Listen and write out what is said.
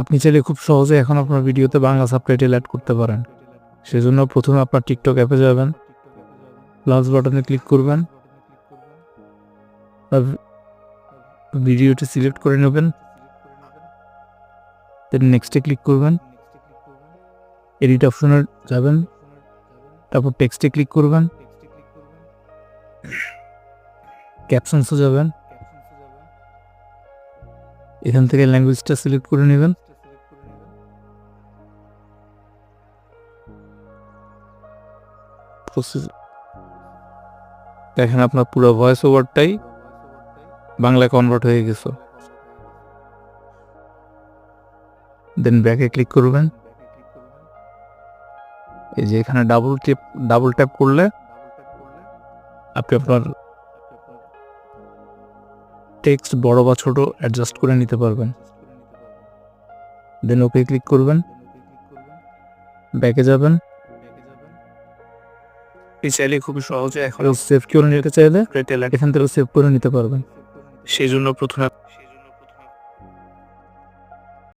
আপনি চাইলে খুব সহজে এখন আপনার ভিডিওতে বাংলা সাবটাইটেল অ্যাড করতে পারেন। সেজন্য প্রথমে আপনার টিকটক অ্যাপে যাবেন। প্লাস বাটনে ক্লিক করবেন। ভিডিওটি সিলেক্ট করে নেবেন। নেক্সটে ক্লিক করবেন। এডিট অপশনে যাবেন। তারপর টেক্সটে ক্লিক করবেন। ক্যাপশনসে যাবেন। এখান থেকে ল্যাঙ্গুয়েজটা সিলেক্ট করে নেবেন। Process- দেখেন আপনার পুরো ভয়েস ওভারটাই বাংলা কনভার্ট হয়ে গেছে। দেন ব্যাকে ক্লিক করবেন। এই যে এখানে ডাবল টেপ ডাবল ট্যাপ করলে আপনি আপনার টেক্সট বড় বা ছোট অ্যাডজাস্ট করে নিতে পারবেন। দেন ওকে ক্লিক করবেন। ব্যাকে যাবেন। এই চাইলে খুবই সহজে এখন সেভ করে নিতে চাইলে এখান থেকে সেভ করে নিতে পারবেন। সেই জন্য প্রথমে